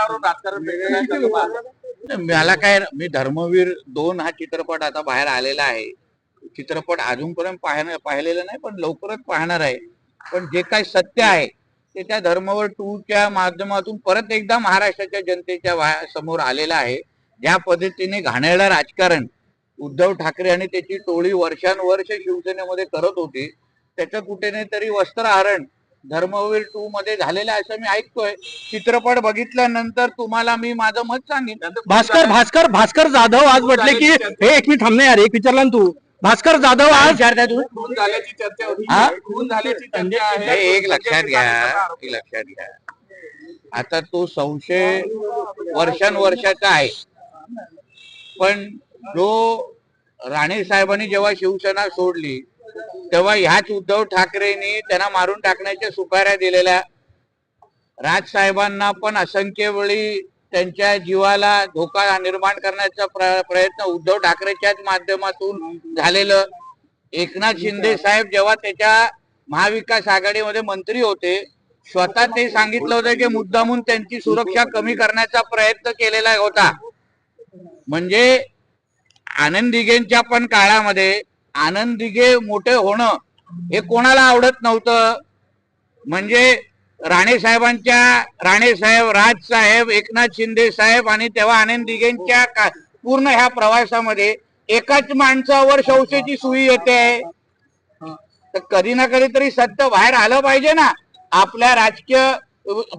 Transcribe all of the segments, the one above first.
राजकारण वेगळं? मला काय मी धर्मवीर दोन हा चित्रपट आता बाहेर आलेला आहे. चित्रपट अजूनपर्यंत पाहणं पाहिलेला नाही पण लवकरच पाहणार आहे. पण जे काही सत्य आहे ते त्या धर्मवीर टू च्या माध्यमातून परत एकदा महाराष्ट्राच्या जनतेच्या समोर आलेलं आहे. ज्या पद्धतीने घाणेरडं राजकारण उद्धव ठाकरे आणि त्याची टोळी वर्षानुवर्ष शिवसेनेमध्ये करत होती त्याचं कुठे नाही तरी वस्त्रहरण धर्मवीर टू मध्ये झालेलं आहे असं मी ऐकतोय. चित्रपट बघितल्यानंतर तुम्हाला मी माझं मत सांगेन. भास्कर भास्कर भास्कर जाधव आज म्हटले की हे एक मिनिट थांबणे यार एक विचारला ना तू. भास्कर जाधव आज विचारताय तुम्ही? झाल्याची चर्चा होती. हा? खून झाल्याची चर्चा आहे. हे एक लक्षात घ्या एक लक्षात घ्या. आता तो संशय वर्षानुवर्षाचा आहे. पण जो राणे साहेबांनी जेव्हा शिवसेना सोडली तेव्हा ह्याच उद्धव ठाकरेंनी त्यांना मारून टाकण्याच्या सुपाऱ्या दिलेल्या. राज साहेबांना पण असंख्य वेळी त्यांच्या जीवाला धोका निर्माण करण्याचा प्रयत्न उद्धव ठाकरेच्याच माध्यमातून झालेलं. एकनाथ शिंदे साहेब जेव्हा त्याच्या महाविकास आघाडीमध्ये मंत्री होते स्वतः ते सांगितलं होतं की मुद्दामून त्यांची सुरक्षा कमी करण्याचा प्रयत्न केलेला होता. म्हणजे आनंद दिघेंच्या पण काळामध्ये आनंदिगे मोठे होणं हे कोणाला आवडत नव्हतं. म्हणजे राणे साहेबांच्या राणे साहेब राज साहेब एकनाथ शिंदे साहेब आणि तेव्हा आनंद दिघेंच्या पूर्ण ह्या प्रवासामध्ये एकाच माणसावर शौशेची सुई येते. आहे तर कधी ना कधी तरी सत्य बाहेर आलं पाहिजे ना. आपल्या राजकीय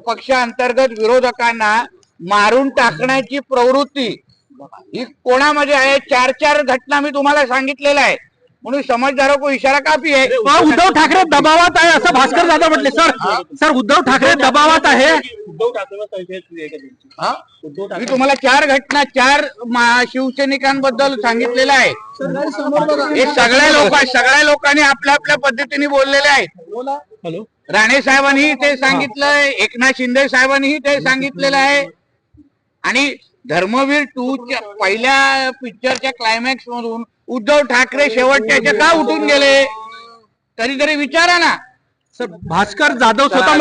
पक्षांतर्गत विरोधकांना मारून टाकण्याची प्रवृत्ती ही कोणामध्ये आहे? चार चार घटना मी तुम्हाला सांगितलेल्या आहे म्हणून समजदारों को इशारा काफी आहे? उद्धव ठाकरे दबावात आहे असं भास्कर जाधव म्हटले. सर सर उद्धव ठाकरे दबावात आहे. उद्धव ठाकरे संशय सुरू आहे का त्यांची? हा? उद्धव मी ठाकरे तुम्हाला चार घटना चार शिवसैनिकांबद्दल सांगितलेलं आहे हे सगळ्या लोक सगळ्या लोकांनी आपल्या आपल्या पद्धतीने बोललेले आहेत. हॅलो. राणे साहेबांनी ते सांगितलंय एकनाथ शिंदे साहेबांनीही ते सांगितलेलं आहे. आणि धर्मवीर टू च्या पहिल्या पिक्चरच्या क्लायमॅक्स मधून उद्धव ठाकरे शेवटच्या का उठून गेले? कधीतरी विचारा ना. सर भास्कर जाधव स्वतः